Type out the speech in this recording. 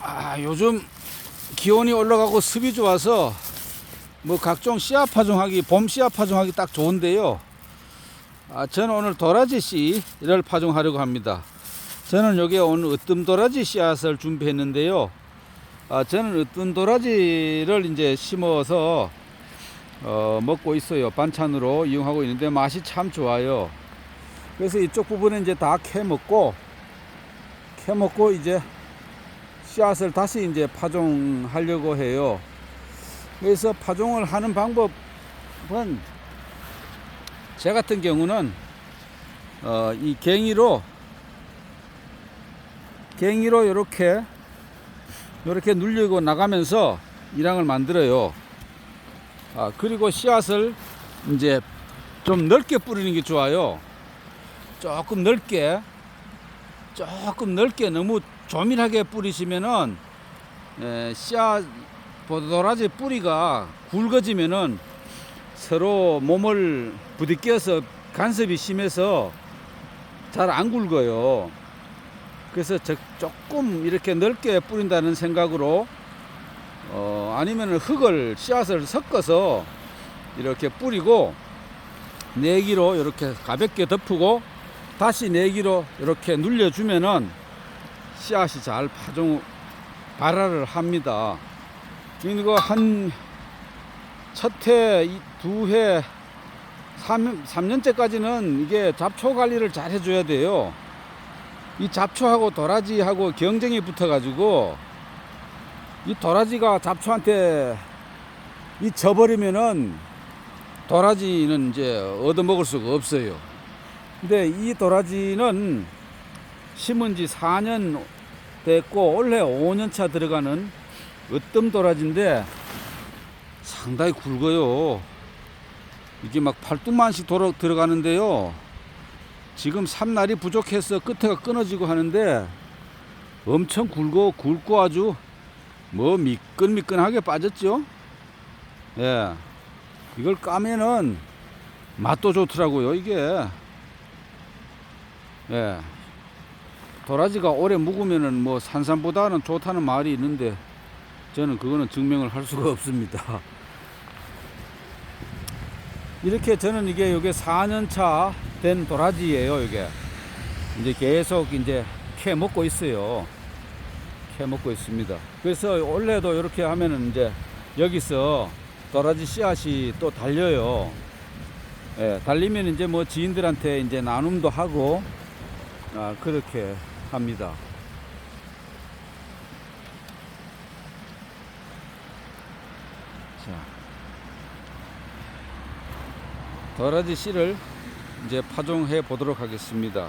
아, 요즘 기온이 올라가고 습이 좋아서 뭐 각종 씨앗 파종하기, 봄 씨앗 파종하기 딱 좋은데요. 아, 저는 오늘 도라지 씨를 파종하려고 합니다. 저는 여기에 오늘 으뜸 도라지 씨앗을 준비했는데요. 아, 저는 으뜸 도라지를 이제 심어서 어, 먹고 있어요. 반찬으로 이용하고 있는데 맛이 참 좋아요. 그래서 이쪽 부분은 이제 다 캐 먹고 캐 먹고 이제 씨앗을 다시 이제 파종하려고 해요. 그래서 파종을 하는 방법은 제 같은 경우는 어, 이 갱이로 갱이로 이렇게 이렇게 눌리고 나가면서 이랑을 만들어요. 아, 그리고 씨앗을 이제 좀 넓게 뿌리는 게 좋아요. 조금 넓게 조금 넓게 너무 조밀하게 뿌리시면은 에, 씨앗 도라지 뿌리가 굵어지면은 서로 몸을 부딪혀서 간섭이 심해서 잘 안 굵어요. 그래서 저- 조금 이렇게 넓게 뿌린다는 생각으로 어, 아니면 흙을 씨앗을 섞어서 이렇게 뿌리고 내기로 이렇게 가볍게 덮고 다시 내기로 이렇게 눌려주면은 씨앗이 잘 파종 발화를 합니다. 그리고 한첫 해, 두 해, 삼 3년째까지는 이게 잡초 관리를 잘 해줘야 돼요. 이 잡초하고 도라지하고 경쟁이 붙어가지고 이 도라지가 잡초한테 이 져버리면은 도라지는 이제 얻어먹을 수가 없어요. 근데 이 도라지는 심은 지 4년 됐고 올해 5년 차 들어가는 으뜸 도라지인데 상당히 굵어요. 이게 막 팔뚝만씩 돌아, 들어가는데요. 지금 삼날이 부족해서 끝에가 끊어지고 하는데 엄청 굵고 굵고 아주 뭐 미끈미끈하게 빠졌죠. 예. 이걸 까면은 맛도 좋더라고요, 이게. 예. 도라지가 오래 묵으면은 뭐 산삼보다는 좋다는 말이 있는데 저는 그거는 증명을 할 수가 없습니다. 이렇게 저는 이게 요게 4년 차 된 도라지예요, 이게. 이제 계속 이제 캐 먹고 있어요. 캐 먹고 있습니다. 그래서 원래도 이렇게 하면은 이제 여기서 도라지 씨앗이 또 달려요. 예, 달리면 이제 뭐 지인들한테 이제 나눔도 하고 아, 그렇게 합니다. 자, 도라지 씨를 이제 파종해 보도록 하겠습니다.